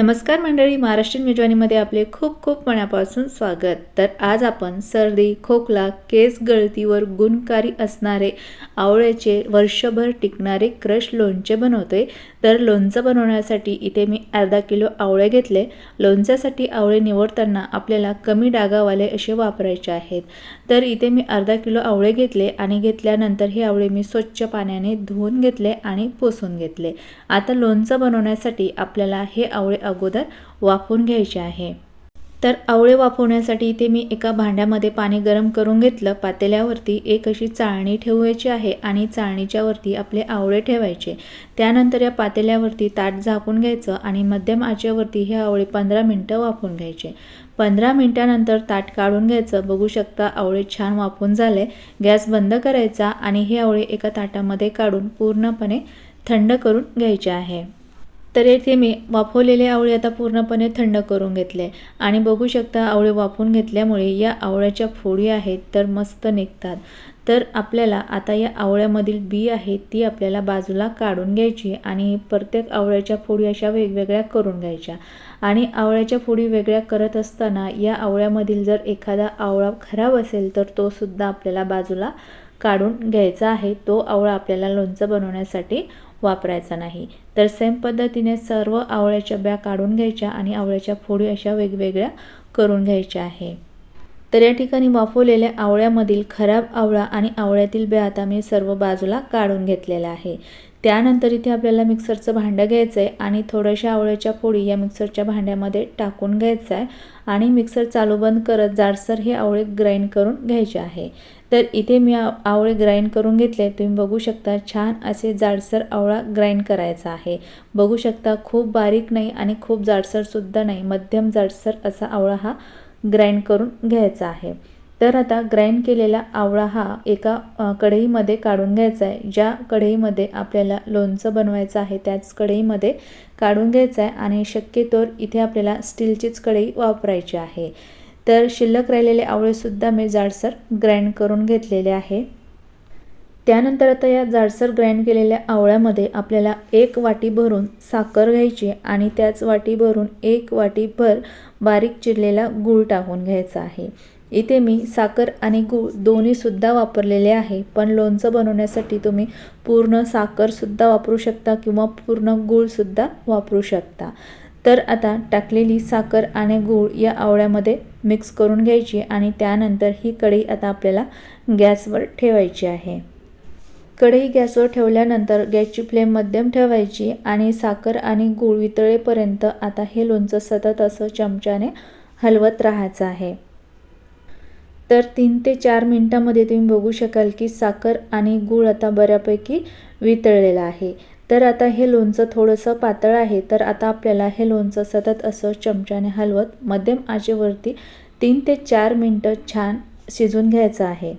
नमस्कार मंडळी महाराष्ट्रीयन मेजवानीमध्ये आपले खूप खूप मनापासून स्वागत. तर आज आपण सर्दी खोकला केस गळतीवर गुणकारी असणारे आवळ्याचे वर्षभर टिकणारे क्रश लोणचे बनवतोय. तर लोणचं बनवण्यासाठी इथे मी अर्धा किलो आवळे घेतले. लोणच्यासाठी आवळे निवडताना आपल्याला कमी डागावाले असे वापरायचे आहेत. तर इथे मी अर्धा किलो आवळे घेतले आणि घेतल्यानंतर हे आवळे मी स्वच्छ पाण्याने धुवून घेतले आणि पुसून घेतले. आता लोणचं बनवण्यासाठी आपल्याला हे आवळे अगोदर वाफवून घ्यायचे आहे. तर आवळे वाफवण्यासाठी इथे मी एका भांड्यामध्ये पाणी गरम करून घेतलं. पातेल्यावरती एक अशी चाळणी ठेवायची आहे आणि चाळणीच्या वरती आपले आवळे ठेवायचे. त्यानंतर या पातेल्यावरती ताट झाकून घ्यायचं आणि मध्यम आचेवरती हे आवळे पंधरा मिनटं वाफवून घ्यायचे. पंधरा मिनटानंतर ताट काढून घ्यायचं. बघू शकता आवळे छान वाफून झाले. गॅस बंद करायचा आणि हे आवळे एका ताटामध्ये काढून पूर्णपणे थंड करून घ्यायचे आहे. तर येथे मी वाफवलेले आवळे आता पूर्णपणे थंड करून घेतले. आणि बघू शकता आवळे वाफवून घेतल्यामुळे या आवळ्याच्या फोडी आहेत तर मस्त निघतात. तर आपल्याला आता या आवळ्यामधील बी आहे ती आपल्याला बाजूला काढून घ्यायची आणि प्रत्येक आवळ्याच्या फोडी अशा वेगवेगळ्या करून घ्यायच्या. आणि आवळ्याच्या फोडी वेगळ्या करत असताना या आवळ्यामधील जर एखादा आवळा खराब असेल तर तो सुद्धा आपल्याला बाजूला काढून घ्यायचा आहे. तो आवळा आपल्याला लोणचं बनवण्यासाठी वापरायचा नाही. तर सेम पद्धतीने सर्व आवळ्याच्या ब्या काढून घ्यायच्या आणि आवळ्याच्या फोडी अशा वेगवेगळ्या करून घ्यायच्या आहे. तर या ठिकाणी वाफवलेल्या आवळ्यामधील खराब आवळा आणि आवळ्यातील ब्या आता मी सर्व बाजूला काढून घेतलेल्या आहे. त्यानंतर इथे आपल्याला मिक्सरचं भांडं घ्यायचं आहे आणि थोड्याशा आवळ्याच्या फोडी या मिक्सरच्या भांड्यामध्ये टाकून घ्यायचं आहे आणि मिक्सर चालू बंद करत जाडसर हे आवळे ग्राइंड करून घ्यायचे आहे. तर इथे मी आवळे ग्राइंड करून घेतले. तुम्ही बघू शकता छान असे जाडसर आवळा ग्राइंड करायचा आहे. बघू शकता खूप बारीक नाही आणि खूप जाडसरसुद्धा नाही. मध्यम जाडसर असा आवळा हा ग्राइंड करून घ्यायचा आहे. तर आता ग्राइंड केलेला आवळा हा एका कढईमध्ये काढून घ्यायचा आहे. ज्या कढईमध्ये आपल्याला लोणचं बनवायचं आहे त्याच कढईमध्ये काढून घ्यायचं आहे आणि शक्यतोर इथे आपल्याला स्टीलचीच कढई वापरायची आहे. तर शिल्लक राहिलेले आवळेसुद्धा मी जाडसर ग्राइंड करून घेतलेले आहे. त्यानंतर आता या जाडसर ग्राइंड केलेल्या आवळ्यामध्ये आपल्याला एक वाटी भरून साखर घ्यायची आणि त्याच वाटी भरून एक वाटीभर बारीक चिरलेला गूळ टाकून घ्यायचा आहे. इथे मी साखर आणि गूळ दोन्हीसुद्धा वापरलेले आहे पण लोणचं बनवण्यासाठी तुम्ही पूर्ण साखरसुद्धा वापरू शकता किंवा पूर्ण गूळसुद्धा वापरू शकता. तर आता टाकलेली साखर आणि गूळ या आवळ्यामध्ये मिक्स करून घ्यायची आणि त्यानंतर ही कढई आता आपल्याला गॅसवर ठेवायची आहे. कढई गॅसवर ठेवल्यानंतर गॅसची फ्लेम मध्यम ठेवायची आणि साखर आणि गूळ वितळेपर्यंत आता हे लोणचं सतत असं चमच्याने हलवत राहायचं आहे. तर तीन ते चार मिनटामध्ये तुम्ही बघू शकाल की साखर आणि गूळ आता बऱ्यापैकी वितळलेलं आहे. तर आता हे लोणचं थोडंसं पातळ आहे तर आता आपल्याला हे लोणचं सतत असं चमच्याने हलवत मध्यम आचेवरती तीन ते चार मिनटं छान शिजून घ्यायचं आहे.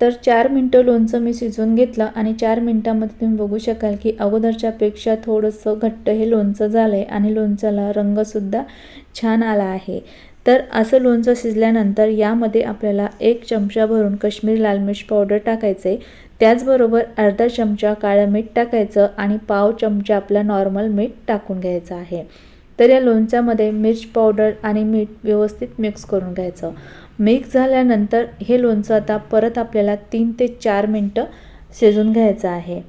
तर चार मिनटं लोणचं मी शिजवून घेतलं आणि चार मिनटामध्ये तुम्ही बघू शकाल की अगोदरच्यापेक्षा थोडंसं घट्ट हे लोणचं झालं आहे आणि लोणच्याला रंगसुद्धा छान आला आहे. तर असं लोणचं शिजल्यानंतर यामध्ये आपल्याला एक चमचा भरून काश्मीरी लाल मिर्च पावडर टाकायचे. त्याचबरोबर अर्धा चमचा काळं मीठ टाकायचं आणि पाव चमचा आपला नॉर्मल मीठ टाकून घ्यायचं आहे. तर या लोणच्यामध्ये मिर्च पावडर आणि मीठ व्यवस्थित मिक्स करून घ्यायचं. मिक्स झाल्यानंतर हे लोणचं आता परत आपल्याला तीन ते चार मिनटं शिजून घ्यायचं आहे.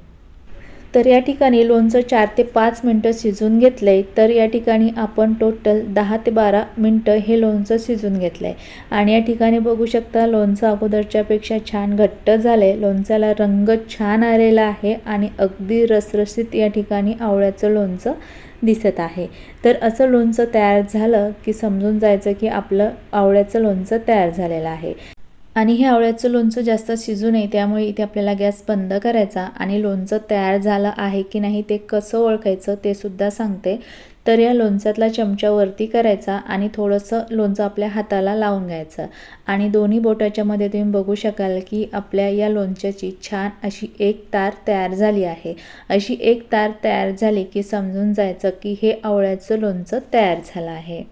तर या ठिकाणी लोणचं चार ते पाच मिनटं शिजून घेतलं आहे तर या ठिकाणी आपण टोटल दहा ते बारा मिनटं हे लोणचं शिजून घेतलं आहे आणि या ठिकाणी बघू शकता लोणचं अगोदरच्यापेक्षा छान घट्ट झालं आहे लोणच्याला रंग छान आलेला आहे आणि अगदी रसरशीत या ठिकाणी आवळ्याचं लोणचं दिसत आहे. तर असं लोणचं तयार झालं की समजून जायचं की आपलं आवळ्याचं लोणचं तयार झालेलं आहे. आणि हे आवळ्याचं लोणचं जास्त शिजू नये त्यामुळे इथे आपल्याला गॅस बंद करायचा आणि लोणचं तयार झालं आहे की नाही ते कसं ओळखायचं ते सुद्धा सांगते. तर या लोणच्यातला चमचा वरती करायचा आणि थोडंसं लोणचं आपल्या हाताला लावून घ्यायचं. आणि दोन्ही बोटाच्या मध्ये तुम्ही बघू शकाल की आपल्या या लोणच्याची छान अशी एक तार तयार झाली आहे. अशी एक तार तयार झाली की समजून जायचं की हे आवळ्याचं लोणचं तयार झालं आहे.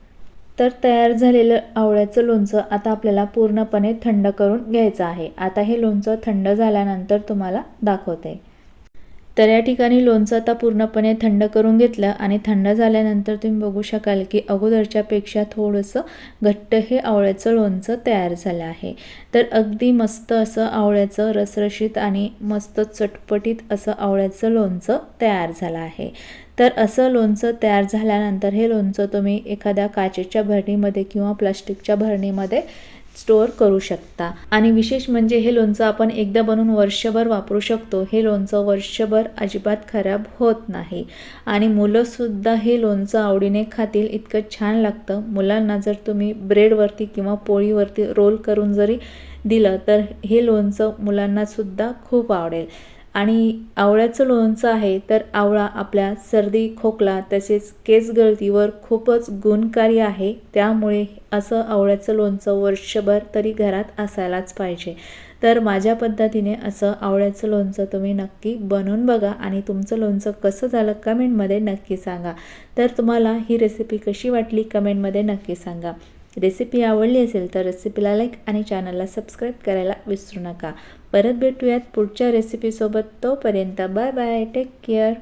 तर तयार झालेलं आवळ्याचं लोणचं आता आपल्याला पूर्णपणे थंड करून घ्यायचं आहे. आता हे लोणचं थंड झाल्यानंतर तुम्हाला दाखवते. तर या ठिकाणी लोणचं आता पूर्णपणे थंड करून घेतलं आणि थंड झाल्यानंतर तुम्ही बघू शकाल की अगोदरच्यापेक्षा थोडंसं घट्ट हे आवळ्याचं लोणचं तयार झालं आहे. तर अगदी मस्त असं आवळ्याचं रसरशीत आणि मस्त चटपटीत असं आवळ्याचं लोणचं तयार झालं आहे. तर असं लोणचं तयार झाल्यानंतर हे लोणचं तुम्ही एखाद्या काचेच्या भरणीमध्ये किंवा प्लास्टिकच्या भरणीमध्ये स्टोअर करू शकता. आणि विशेष म्हणजे हे लोणचं आपण एकदा बनवून वर्षभर वापरू शकतो. हे लोणचं वर्षभर अजिबात खराब होत नाही. आणि मुलंसुद्धा हे लोणचं आवडीने खातील इतकं छान लागतं. मुलांना जर तुम्ही ब्रेडवरती किंवा पोळीवरती रोल करून जरी दिलं तर हे लोणचं मुलांनासुद्धा खूप आवडेल. आणि आवळ्याचं लोणचं आहे तर आवळा आपल्या सर्दी खोकला तसेच केस गळतीवर खूपच गुणकारी आहे. त्यामुळे असं आवळ्याचं लोणचं वर्षभर तरी घरात असायलाच पाहिजे. तर माझ्या पद्धतीने असं आवळ्याचं लोणचं तुम्ही नक्की बनवून बघा आणि तुमचं लोणचं कसं झालं कमेंटमध्ये नक्की सांगा. तर तुम्हाला ही रेसिपी कशी वाटली कमेंटमध्ये नक्की सांगा. रेसिपी आवडली असेल तर रेसिपीला लाईक आणि चॅनलला सबस्क्राईब करायला विसरू नका. परत भेटूयात पुढच्या रेसिपीसोबत तोपर्यंत बाय बाय टेक केअर